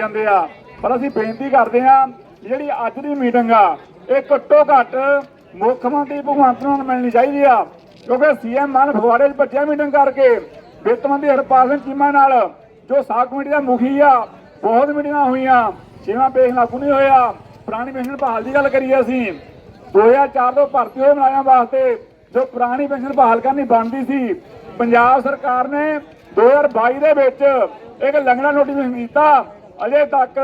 ਜਾਂਦੇ ਆ। ਪਰ ਅਸੀਂ ਬੇਨਤੀ ਕਰਦੇ ਆ ਜਿਹੜੀ ਅੱਜ ਦੀ ਮੀਟਿੰਗ ਆ, ਇਹ ਘੱਟੋ ਘੱਟ ਮੁੱਖ ਮੰਤਰੀ ਭਗਵੰਤ ਨੂੰ ਮਿਲਣੀ ਚਾਹੀਦੀ ਆ। ਕਿਉਂਕਿ ਸੀਐਮ ਮਾਨ ਫਗਵਾੜੇ 'ਚ ਬੱਚਿਆ ਮੀਟਿੰਗ ਕਰਕੇ, ਵਿੱਤ ਮੰਤਰੀ ਹਰਪਾਲ ਸਿੰਘ ਚੀਮਾ ਨਾਲ, ਜੋ ਸਾਖ ਕਮੇਟੀ ਦਾ ਮੁਖੀ ਆ, ਬਹੁਤ ਮੀਟਿੰਗਾਂ ਹੋਈਆਂ, ਛੇਵਾਂ ਪੇਸ਼ ਲਾਗੂ ਨਹੀਂ ਹੋਇਆ। ਪੁਰਾਣੀ ਪੈਨਸ਼ਨ ਬਹਾਲ ਦੀ ਗੱਲ ਕਰੀਏ ਅਸੀਂ। 2004 ਤੋਂ ਭਰਤੀ ਹੋਏ ਮੁਲਾਜ਼ਮਾਂ ਵਾਸਤੇ, ਜੋ ਪੁਰਾਣੀ ਪੈਨਸ਼ਨ ਬਹਾਲ ਕਰਨੀ ਬਣਦੀ ਸੀ, ਪੰਜਾਬ ਸਰਕਾਰ ਨੇ 2022 ਦੇ ਵਿੱਚ ਇੱਕ ਲੰਗੜਾ ਨੋਟੀਫਿਕੇਸ਼ਨ ਦਿੱਤਾ ਅਜੇ ਤੱਕ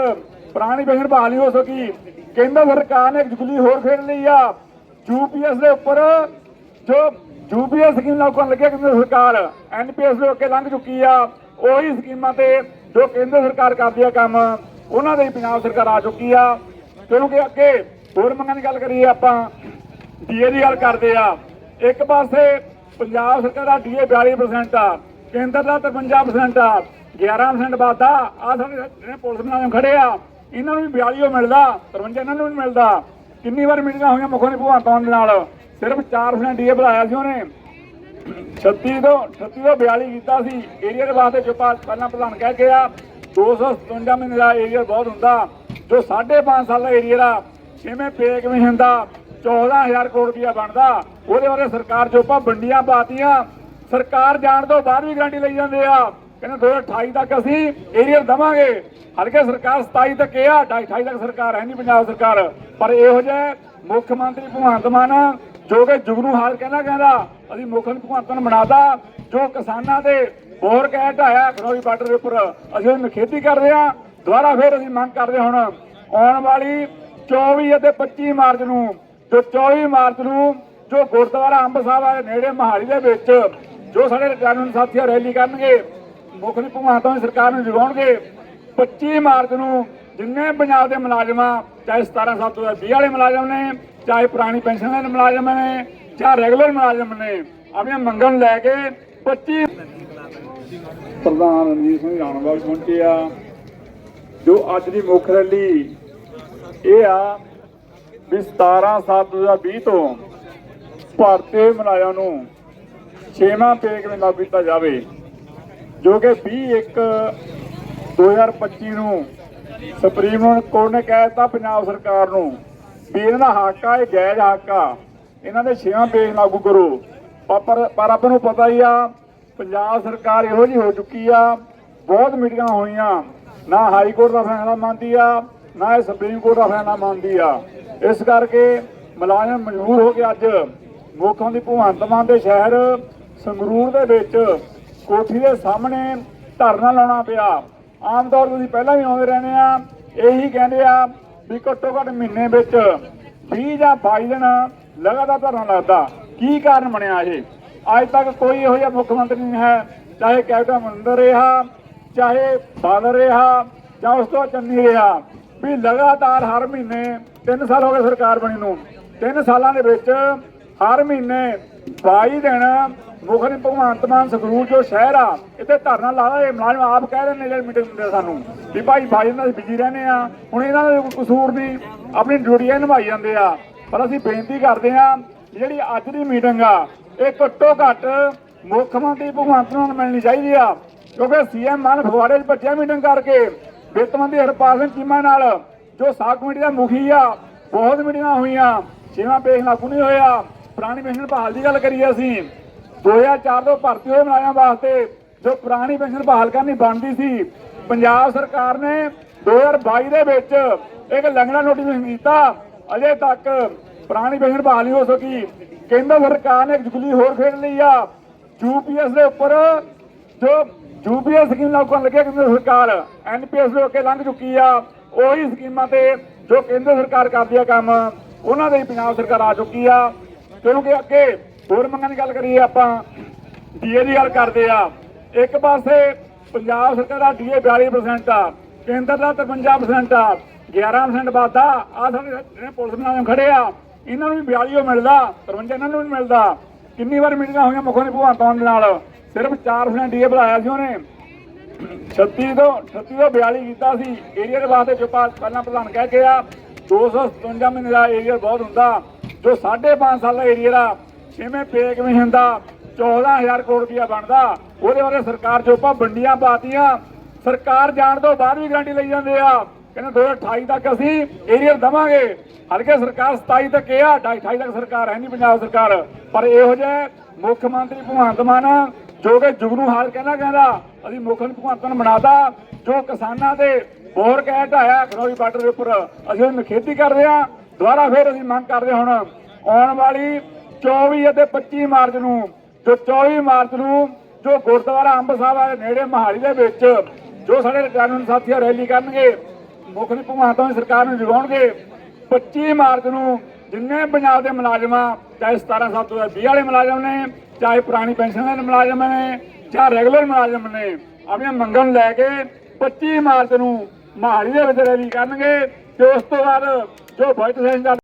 ਪੁਰਾਣੀ ਪੈਨਸ਼ਨ ਬਹਾਲ ਨਹੀਂ ਹੋ ਸਕੀ। ਕੇਂਦਰ ਸਰਕਾਰ ਨੇ ਇੱਕ ਜੁਗਲੀ ਹੋਰ ਖੇਡ ਲਈ ਆ। ਯੂਪੀਐਸ ਦੇ ਉੱਪਰ ਜੋ ਯੂਪੀਐਸ ਸਕੀਮ ਲਾਗੂ ਕਰਨ ਲੱਗਿਆ ਕੇਂਦਰ ਸਰਕਾਰ ਐਨਪੀਐਸ ਦੇ ਅੱਗੇ ਲੰਘ ਚੁੱਕੀ ਆ। ਉਹੀ ਸਕੀਮਾਂ ਤੇ ਜੋ ਕੇਂਦਰ ਸਰਕਾਰ ਕਰਦੀ ਆ ਕੰਮ, ਉਹਨਾਂ ਦੇ ਹੀ ਪੰਜਾਬ ਸਰਕਾਰ ਆ ਚੁੱਕੀ ਆ। ਕਿਉਂਕਿ ਅੱਗੇ ਹੋਰ ਮੰਗਾਂ ਦੀ ਗੱਲ ਕਰੀਏ ਆਪਾਂ ਡੀਏ ਦੀ ਗੱਲ ਕਰਦੇ ਆ। ਇੱਕ ਪਾਸੇ ਪੰਜਾਬ ਸਰਕਾਰ ਦਾ ਡੀਏ 42% ਆ, ਕੇਂਦਰ ਦਾ 53% ਆ। 11% ਵਾਧਾ। ਆ ਸਾਡੇ ਜਿਹੜੇ ਪੁਲਿਸ ਮੁਲਾਜ਼ਮ ਖੜੇ ਆ, ਇਹਨਾਂ ਨੂੰ ਵੀ 42 ਮਿਲਦਾ 53 ਇਹਨਾਂ ਨੂੰ ਵੀ ਮਿਲਦਾ। ਕਿੰਨੀ ਵਾਰ ਮੀਟਿੰਗਾਂ ਹੋਈਆਂ ਮੁੱਖ ਮੰਤਰੀ ਭਗਵੰਤ ਮਾਨ ਦੇ ਨਾਲ? ਸਿਰਫ 4% ਡੀਏ ਬੁਲਾਇਆ ਸੀ ਉਹਨੇ। 36 ਤੋਂ 36 ਤੋਂ 42 ਕੀਤਾ ਸੀ। ਏਰੀਆ ਦੇ ਵਾਸਤੇ ਜੋ ਪਹਿਲਾਂ ਪ੍ਰਧਾਨ ਕਹਿ ਕੇ ਆ 257 ਮਹੀਨੇ ਦਾ ਏਰੀਆ ਬਹੁਤ ਹੁੰਦਾ। ਜੋ 5.5 ਸਾਲ ਦਾ ਏਰੀਆ ਦਾ ਛੇਵੇਂ ਪੇ ਕਮਿਸ਼ਨ ਦਾ 14000 ਕਰੋੜ ਰੁਪਇਆ ਬਣਦਾ। ਉਹਦੇ ਬਾਰੇ ਸਰਕਾਰ ਜੋ ਪਾ ਵੰਡੀਆਂ ਪਾਤੀਆਂ। ਸਰਕਾਰ ਜਾਣ ਤੋਂ ਬਾਅਦ ਵੀ ਗਰੰਟੀ ਲਈ ਜਾਂਦੇ ਆ। ਕਹਿੰਦੇ 2028 ਤੱਕ ਅਸੀਂ ਏਰੀਆ ਦਵਾਂਗੇ। ਹਲਕੇ ਸਰਕਾਰ 27 ਤੱਕ ਇਹ ਆ 28 ਤੱਕ ਸਰਕਾਰ ਹੈ ਨਹੀਂ ਪੰਜਾਬ ਸਰਕਾਰ। ਪਰ ਇਹੋ ਜਿਹੇ ਮੁੱਖ ਮੰਤਰੀ ਭਗਵੰਤ ਮਾਨ ਜੋ ਕਿ ਜੁਗਨੂ ਹਾਲ ਕਹਿੰਦਾ ਕਹਿੰਦਾ, ਅਸੀਂ ਮੁੱਖ ਮੰਤਰੀ ਭਗਵੰਤ ਮਾਨ ਬਣਾਦਾ ਜੋ ਕਿਸਾਨਾਂ ਦੇ ਬੋਰ ਕਹਿ ਢਾਇਆ ਖਨੌਰੀ ਬਾਰਡਰ ਦੇ ਉੱਪਰ, ਅਸੀਂ ਉਹਦੀ ਖੇਤੀ ਕਰਦੇ ਆ ਦੁਬਾਰਾ ਫਿਰ ਅਸੀਂ ਮੰਗ ਕਰਦੇ ਹੁਣ, ਆਉਣ ਵਾਲੀ 24 ਅਤੇ 25 ਮਾਰਚ ਨੂੰ, ਜੋ 24 ਮਾਰਚ ਨੂੰ, ਜੋ ਗੁਰਦੁਆਰਾ ਅੰਬ ਸਾਹਿਬ ਦੇ ਨੇੜੇ ਮਹਾਲੀ ਦੇ ਵਿੱਚ, ਜੋ ਸਾਡੇ ਰਿਟਾਇਰਮੈਂਟ ਸਾਥੀ ਰੈਲੀ ਕਰਨਗੇ ਮੁੱਖ ਮੰਤਰੀ ਭਗਵੰਤ ਮਾਨ ਸਰਕਾਰ ਨੂੰ ਜਗਾਉਣਗੇ। 25 ਮਾਰਚ ਨੂੰ ਜਿੰਨੇ ਪੰਜਾਬ ਦੇ ਮੁਲਾਜ਼ਮਾਂ ਆ, ਚਾਹੇ 17 ਸਾਲ ਤੋਂ 20 ਵਾਲੇ ਮੁਲਾਜ਼ਮ ਨੇ, ਚਾਹੇ ਪੁਰਾਣੀ ਪੈਨਸ਼ਨ ਦੇ ਮੁਲਾਜ਼ਮ ਨੇ ਚਾਹੇ ਰੈਗੂਲਰ ਮੁਲਾਜ਼ਮ ਨੇ, ਆਪਣੀਆਂ ਮੰਗਾਂ ਨੂੰ ਲੈ ਕੇ 25 ਪ੍ਰਧਾਨ ਰਣਜੀਤ ਸਿੰਘ ਰਾਣਵਾਲ ਪਹੁੰਚੇ ਆ। ਜੋ ਅੱਜ ਦੀ ਮੁੱਖ ਰੈਲੀ, ਇਹ ਆ ਵੀ 17 7 2020 ਤੋਂ ਭਾਰਤੀ ਮੁਲਾਜ਼ਮਾਂ ਨੂੰ ਛੇਵਾਂ ਪੇ ਕਿਵੇਂ ਲਾਗੂ ਕੀਤਾ ਜਾਵੇ। ਜੋ ਕਿ 20 1 2025 ਨੂੰ ਸੁਪਰੀਮ ਕੋਰਟ ਨੇ ਕਹਿ ਦਿੱਤਾ ਪੰਜਾਬ ਸਰਕਾਰ ਨੂੰ ਵੀ ਇਹਨਾਂ ਦਾ ਹਾਕਾ ਇਹ ਜਾਇਜ਼ ਹੱਕ ਆ। ਇਹਨਾਂ ਦੇ ਛੇਵਾਂ ਪੇਜ ਲਾਗੂ ਕਰੋ। ਪਰ- ਪਰ ਪਰ ਨੂੰ ਪਤਾ ਹੀ ਆ, ਪੰਜਾਬ ਸਰਕਾਰ ਇਹੋ ਜਿਹੀ ਹੋ ਚੁੱਕੀ ਆ, ਬਹੁਤ ਮੀਟਿੰਗਾਂ ਹੋਈਆਂ ਨਾ ਹਾਈ ਕੋਰਟ ਦਾ ਫੈਸਲਾ ਮੰਨਦੀ ਆ, ਨਾ ਇਹ ਸੁਪਰੀਮ ਕੋਰਟ ਦਾ ਫੈਸਲਾ ਮੰਨਦੀ ਆ। ਇਸ ਕਰਕੇ ਮੁਲਾਜ਼ਮ ਮਜਬੂਰ ਹੋ ਕੇ ਅੱਜ ਮੁੱਖ ਮੰਤਰੀ ਭਗਵੰਤ ਮਾਨ ਦੇ ਸ਼ਹਿਰ ਸੰਗਰੂਰ ਦੇ ਵਿੱਚ ਕੋਠੀ ਦੇ ਸਾਹਮਣੇ ਧਰਨਾ ਲਾਉਣਾ ਪਿਆ। ਆਮ ਤੌਰ ਤੇ ਤੁਸੀਂ ਪਹਿਲਾਂ ਵੀ ਆਉਂਦੇ ਰਹਿੰਦੇ ਆ, ਇਹੀ ਕਹਿੰਦੇ ਆ ਵੀ ਘੱਟੋ ਘੱਟ ਮਹੀਨੇ ਵਿੱਚ 20 ਜਾਂ 22 ਦਿਨ ਲਗਾਤਾਰ ਧਰਨਾ ਲੱਗਦਾ। ਕੀ ਕਾਰਨ ਬਣਿਆ ਇਹ? ਅੱਜ ਤੱਕ ਕੋਈ ਇਹੋ ਜਿਹਾ ਮੁੱਖ ਮੰਤਰੀ ਨਹੀਂ ਹੈ, ਚਾਹੇ ਕੈਪਟਨ ਅਮਰਿੰਦਰ ਰਿਹਾ, ਚਾਹੇ ਬਾਦਲ ਰਿਹਾ, ਜਾਂ ਉਸ ਤੋਂ ਚੰਨੀ ਰਿਹਾ, ਵੀ ਲਗਾਤਾਰ ਹਰ ਮਹੀਨੇ 3 ਸਾਲ ਹੋ ਗਏ ਸਰਕਾਰ ਬਣੀ ਨੂੰ। 3 ਸਾਲਾਂ ਦੇ ਵਿੱਚ ਹਰ ਮਹੀਨੇ 22 ਦਿਨ ਮੁੱਖ ਮੰਤਰੀ ਭਗਵੰਤ ਮਾਨ ਸੰਗਰੂਰ ਜੋ ਸ਼ਹਿਰ ਆ, ਇੱਥੇ ਧਰਨਾ ਲਾਦਾ ਇਹ ਮੁਲਾਜ਼ਮ ਆਪ ਕਹਿ ਰਹੇ ਨੇ ਜਿਹੜੀ ਮੀਟਿੰਗ ਦਿੰਦੇ ਸਾਨੂੰ ਵੀ ਭਾਈ ਭਾਈ ਨਾਲ ਬਿਜ਼ੀ ਰਹਿੰਦੇ ਆ, ਹੁਣ ਇਹਨਾਂ ਦਾ ਕਸੂਰ ਨਹੀਂ, ਆਪਣੀ ਡਿਊਟੀਆਂ ਨਿਭਾਈ ਜਾਂਦੇ ਆ। ਪਰ ਅਸੀਂ ਬੇਨਤੀ ਕਰਦੇ ਆ ਜਿਹੜੀ ਅੱਜ ਦੀ ਮੀਟਿੰਗ ਆ, ਇਹ ਘੱਟੋ ਘੱਟ ਮੁੱਖ ਮੰਤਰੀ ਭਗਵੰਤ ਮਾਨ ਨੂੰ ਮਿਲਣੀ ਚਾਹੀਦੀ ਆ, ਕਿਉਂਕਿ ਸੀਐਮ ਮਾਨ ਫਗਵਾੜੇ 'ਚ ਬੱਚਿਆ ਮੀਟਿੰਗ ਕਰਕੇ, ਵਿੱਤ ਮੰਤਰੀ ਹਰਪਾਲ ਸਿੰਘ ਚੀਮਾ ਨਾਲ ਜੋ ਸਾਖ ਕਮੇਟੀ ਦਾ ਮੁਖੀ ਆ, ਬਹੁਤ ਮੀਟਿੰਗਾਂ ਹੋਈਆਂ, ਛੇਵਾਂ ਪੇਸ਼ ਲਾਗੂ ਨਹੀਂ ਹੋਇਆ। ਪੁਰਾਣੀ ਪੈਨਸ਼ਨ ਬਹਾਲ ਦੀ ਗੱਲ ਕਰੀਏ ਅਸੀਂ 2004 ਤੋਂ ਭਰਤੀ ਹੋਏ ਮੁਲਾਜ਼ਮਾਂ ਵਾਸਤੇ ਜੋ ਪੁਰਾਣੀ ਪੈਨਸ਼ਨ ਬਹਾਲ ਕਰਨੀ ਬਣਦੀ ਸੀ, ਪੰਜਾਬ ਸਰਕਾਰ ਨੇ 2022 ਦੇ ਵਿੱਚ ਇੱਕ ਲੰਗੜਾ ਨੋਟੀਫਿਕੇਸ਼ਨ ਕੀਤਾ। ਅਜੇ ਤੱਕ ਪੁਰਾਣੀ ਪੈਨਸ਼ਨ ਬਹਾਲ ਨਹੀਂ ਹੋ ਸਕੀ। ਕੇਂਦਰ ਸਰਕਾਰ ਨੇ ਇੱਕ ਜੁਗਲੀ ਹੋਰ ਖੇਡ ਲਈ ਆ। ਯੂਪੀਐਸ ਦੇ ਉੱਪਰ ਜੋ ਯੂਪੀਐਸ ਸਕੀਮ ਲਾਗੂ ਕਰਨ ਲੱਗਿਆ ਕੇਂਦਰ ਸਰਕਾਰ ਐਨਪੀਐਸ ਦੇ ਅੱਗੇ ਲੰਘ ਚੁੱਕੀ ਆ। ਉਹੀ ਸਕੀਮਾਂ ਤੇ ਜੋ ਕੇਂਦਰ ਸਰਕਾਰ ਕਰਦੀ ਆ ਕੰਮ, ਉਹਨਾਂ ਦੇ ਪੰਜਾਬ ਸਰਕਾਰ ਆ ਚੁੱਕੀ ਆ। ਕਿਉਂਕਿ ਅੱਗੇ ਹੋਰ ਮੰਗਾਂ ਦੀ ਗੱਲ ਕਰੀਏ ਆਪਾਂ ਡੀਏ ਦੀ ਗੱਲ ਕਰਦੇ ਆ। ਇੱਕ ਪਾਸੇ ਪੰਜਾਬ ਸਰਕਾਰ ਦਾ ਡੀਏ 42% ਆ, ਕੇਂਦਰ ਦਾ 53% ਆ 11% ਵਾਧਾ। ਆ ਸਾਡੇ ਜਿਹੜੇ ਪੁਲਿਸ ਮੁਲਾਜ਼ਮ ਖੜੇ ਆ, ਇਹਨਾਂ ਨੂੰ ਵੀ 42 ਮਿਲਦਾ 53 ਇਹਨਾਂ ਨੂੰ ਵੀ ਮਿਲਦਾ। ਕਿੰਨੀ ਵਾਰ ਮੀਟਿੰਗਾਂ ਹੋਈਆਂ ਮੁੱਖ ਮੰਤਰੀ ਭਗਵੰਤ ਮਾਨ ਦੇ ਨਾਲ? ਸਿਰਫ 4% ਡੀਏ ਵਧਾਇਆ ਸੀ ਉਹਨੇ। 36 ਤੋਂ 36 ਤੋਂ 42 ਕੀਤਾ ਸੀ। ਏਰੀਆ ਦੇ ਵਾਸਤੇ ਜੋ ਪਹਿਲਾਂ ਪ੍ਰਧਾਨ ਕਹਿ ਕੇ ਆ 257 ਮਹੀਨੇ ਦਾ ਏਰੀਆ ਬਹੁਤ ਹੁੰਦਾ। ਜੋ 5.5 ਸਾਲ ਦਾ ਏਰੀਆ ਦਾ ਛੇਵੇਂ ਪੇ ਕਮਿਸ਼ਨ ਦਾ 14000 ਕਰੋੜ ਰੁਪਇਆ ਬਣਦਾ। ਉਹਦੇ ਬਾਰੇ ਸਰਕਾਰ ਜੋ ਪਾ ਪਾਤੀਆਂ। ਸਰਕਾਰ ਜਾਣ ਤੋਂ ਬਾਅਦ ਵੀ ਗਾਰੰਟੀ ਲਈ ਜਾਂਦੇ ਆ। ਕਹਿੰਦੇ 2028 ਤੱਕ ਅਸੀਂ ਏਰੀਆ ਦਵਾਂਗੇ। ਹਲਕੇ ਸਰਕਾਰ 27 ਤੱਕ ਇਹ ਆ 28 ਤੱਕ ਸਰਕਾਰ ਹੈ ਨਹੀਂ ਪੰਜਾਬ ਸਰਕਾਰ। ਪਰ ਇਹੋ ਜਿਹੇ ਮੁੱਖ ਮੰਤਰੀ ਭਗਵੰਤ ਮਾਨ, ਜੋ ਕਿ ਜੁਗਨੂ ਹਾਲ ਕਹਿੰਦਾ ਕਹਿੰਦਾ, ਅਸੀਂ ਮੁੱਖ ਮੰਤਰੀ ਭਗਵੰਤ ਮਾਨ ਬਣਾਤਾ, ਜੋ ਕਿਸਾਨਾਂ ਦੇ ਬੋਰ ਕਹਿ ਢਾਇਆ ਖਨੌਰੀ ਬਾਰਡਰ ਦੇ ਉੱਪਰ, ਅਸੀਂ ਉਹਨੂੰ ਖੇਤੀ ਕਰਦੇ ਆ ਦੁਬਾਰਾ ਫੇਰ ਅਸੀਂ ਮੰਗ ਕਰਦੇ ਹਾਂ ਹੁਣ, ਆਉਣ ਵਾਲੀ 24 ਅਤੇ 25 ਮਾਰਚ ਨੂੰ, ਜੋ 24 ਮਾਰਚ ਨੂੰ, ਜੋ ਗੁਰਦੁਆਰਾ ਅੰਬ ਸਾਹਿਬ ਦੇ ਨੇੜੇ ਮਹਾਲੀ ਦੇ ਵਿੱਚ, ਜੋ ਸਾਡੇ ਕਾਨੂੰਨ ਸਾਥੀ ਰੈਲੀ ਕਰਨਗੇ, ਮੁੱਖ ਮੰਤਰੀ ਭਗਵੰਤ ਸਰਕਾਰ ਨੂੰ ਜਗਾਉਣਗੇ 25 ਮਾਰਚ ਨੂੰ ਜਿੰਨੇ ਪੰਜਾਬ ਦੇ ਮੁਲਾਜ਼ਮਾਂ, ਚਾਹੇ 17 ਸਾਲ ਤੋਂ 20 ਵਾਲੇ ਮੁਲਾਜ਼ਮ ਨੇ, ਚਾਹੇ ਪੁਰਾਣੀ ਪੈਨਸ਼ਨ ਦੇ ਮੁਲਾਜ਼ਮ ਨੇ ਚਾਹੇ ਰੈਗੂਲਰ ਮੁਲਾਜ਼ਮ ਨੇ, ਆਪਣੀਆਂ ਮੰਗਾਂ ਨੂੰ ਲੈ ਕੇ 25 ਮਾਰਚ ਨੂੰ ਮਹਾਲੀ ਦੇ ਵਿੱਚ ਰੈਲੀ ਕਰਨਗੇ ਤੇ ਉਸ ਤੋਂ ਬਾਅਦ ਜੋ ਬਜਟ ਸੈਸ਼ਨ ਦਾ